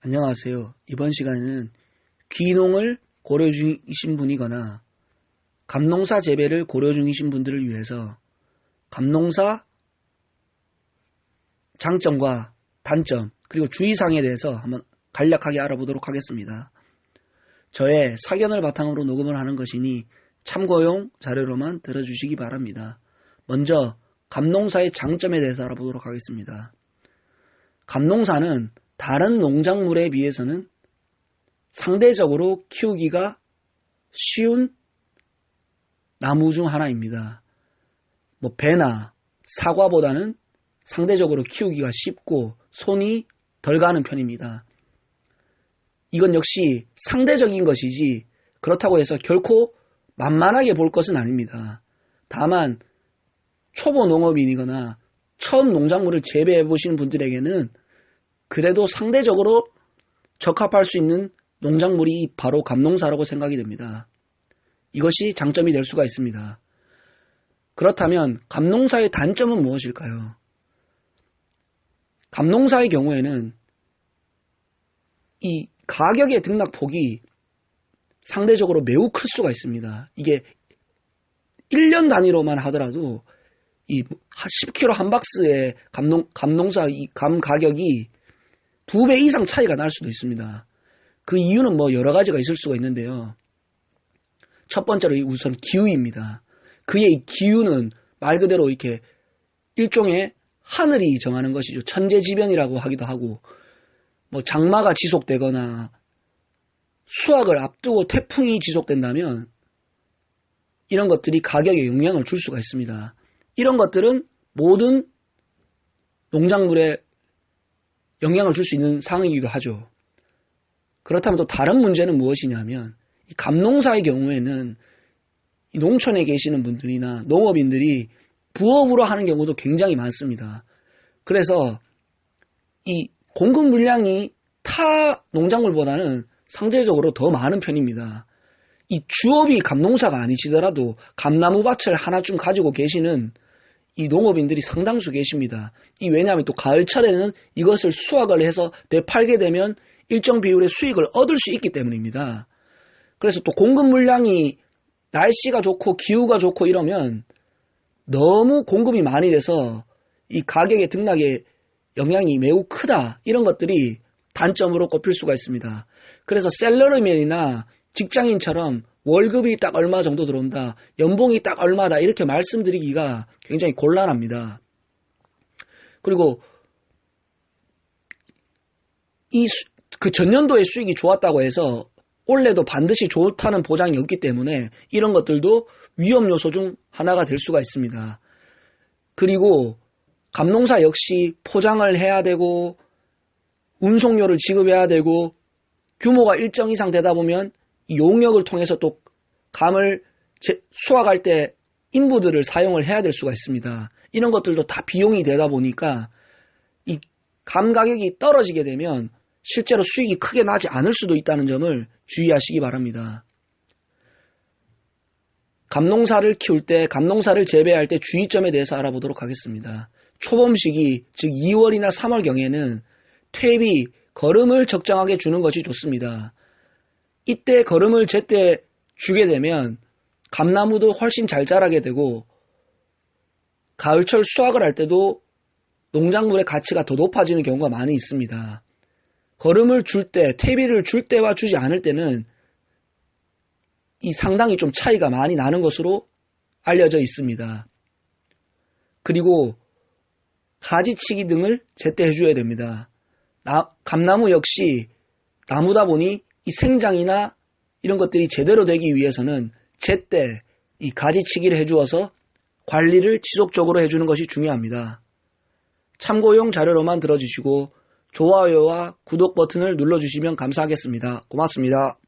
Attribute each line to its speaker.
Speaker 1: 안녕하세요. 이번 시간에는 귀농을 고려 중이신 분이거나 감농사 재배를 고려 중이신 분들을 위해서 감농사 장점과 단점 그리고 주의사항에 대해서 한번 간략하게 알아보도록 하겠습니다. 저의 사견을 바탕으로 녹음을 하는 것이니 참고용 자료로만 들어주시기 바랍니다. 먼저 감농사의 장점에 대해서 알아보도록 하겠습니다. 감농사는 다른 농작물에 비해서는 상대적으로 키우기가 쉬운 나무 중 하나입니다. 뭐 배나 사과보다는 상대적으로 키우기가 쉽고 손이 덜 가는 편입니다. 이건 역시 상대적인 것이지 그렇다고 해서 결코 만만하게 볼 것은 아닙니다. 다만 초보 농업인이거나 처음 농작물을 재배해 보시는 분들에게는 그래도 상대적으로 적합할 수 있는 농작물이 바로 감농사라고 생각이 됩니다. 이것이 장점이 될 수가 있습니다. 그렇다면 감농사의 단점은 무엇일까요? 감농사의 경우에는 이 가격의 등락폭이 상대적으로 매우 클 수가 있습니다. 이게 1년 단위로만 하더라도 이 10kg 한 박스의 감농, 감농사 이 감 가격이 두 배 이상 차이가 날 수도 있습니다. 그 이유는 뭐 여러 가지가 있을 수가 있는데요. 첫 번째로 우선 기후입니다. 그의 이 기후는 말 그대로 이렇게 일종의 하늘이 정하는 것이죠. 천재지변이라고 하기도 하고, 뭐 장마가 지속되거나 수확을 앞두고 태풍이 지속된다면 이런 것들이 가격에 영향을 줄 수가 있습니다. 이런 것들은 모든 농작물에 영향을 줄 수 있는 상황이기도 하죠. 그렇다면 또 다른 문제는 무엇이냐면 감농사의 경우에는 농촌에 계시는 분들이나 농업인들이 부업으로 하는 경우도 굉장히 많습니다. 그래서 이 공급 물량이 타 농작물보다는 상대적으로 더 많은 편입니다. 이 주업이 감농사가 아니시더라도 감나무 밭을 하나쯤 가지고 계시는 이 농업인들이 상당수 계십니다. 이 왜냐하면 또 가을철에는 이것을 수확을 해서 되팔게 되면 일정 비율의 수익을 얻을 수 있기 때문입니다. 그래서 또 공급 물량이 날씨가 좋고 기후가 좋고 이러면 너무 공급이 많이 돼서 이 가격의 등락에 영향이 매우 크다. 이런 것들이 단점으로 꼽힐 수가 있습니다. 그래서 셀러리맨이나 직장인처럼 월급이 딱 얼마 정도 들어온다, 연봉이 딱 얼마다 이렇게 말씀드리기가 굉장히 곤란합니다. 그리고 이 그 전년도의 수익이 좋았다고 해서 올해도 반드시 좋다는 보장이 없기 때문에 이런 것들도 위험 요소 중 하나가 될 수가 있습니다. 그리고 감농사 역시 포장을 해야 되고 운송료를 지급해야 되고 규모가 일정 이상 되다 보면 용역을 통해서 또 감을 수확할 때 인부들을 사용을 해야 될 수가 있습니다. 이런 것들도 다 비용이 되다 보니까 이 감 가격이 떨어지게 되면 실제로 수익이 크게 나지 않을 수도 있다는 점을 주의하시기 바랍니다. 감농사를 키울 때, 감농사를 재배할 때 주의점에 대해서 알아보도록 하겠습니다. 초봄 시기, 즉 2월이나 3월경에는 퇴비, 거름을 적정하게 주는 것이 좋습니다. 이때 거름을 제때 주게 되면 감나무도 훨씬 잘 자라게 되고 가을철 수확을 할 때도 농작물의 가치가 더 높아지는 경우가 많이 있습니다. 거름을 줄 때, 퇴비를 줄 때와 주지 않을 때는 이 상당히 좀 차이가 많이 나는 것으로 알려져 있습니다. 그리고 가지치기 등을 제때 해줘야 됩니다. 나, 감나무 역시 나무다 보니 이 생장이나 이런 것들이 제대로 되기 위해서는 제때 이 가지치기를 해주어서 관리를 지속적으로 해주는 것이 중요합니다. 참고용 자료로만 들어주시고 좋아요와 구독 버튼을 눌러주시면 감사하겠습니다. 고맙습니다.